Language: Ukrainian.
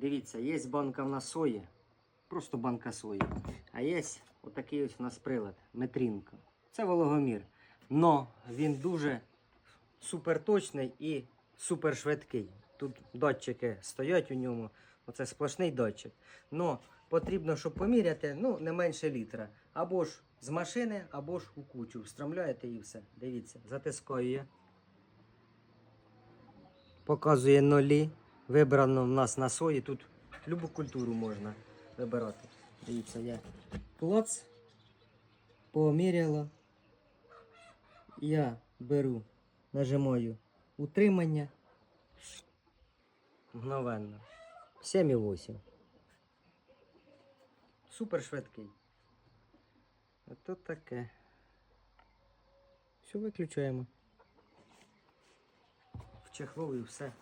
Дивіться, є банка в нас сої, просто банка сої. А є отакий ось у нас прилад, метрінка. Це вологомір. Но він дуже суперточний і супершвидкий. Тут датчики стоять у ньому. Оце сплошний датчик. Но потрібно, щоб поміряти, ну, не менше літра. Або ж з машини, або ж у кучу. Встромляєте і все. Дивіться, затискаю. Показує нулі. Вибрано в нас на сої. Тут любу культуру можна вибирати. Дивіться, я клац поміряла. Я беру, нажимаю утримання. Мгновенно. 7,8. Супер швидкий. Тут таке. Все виключаємо. В і все.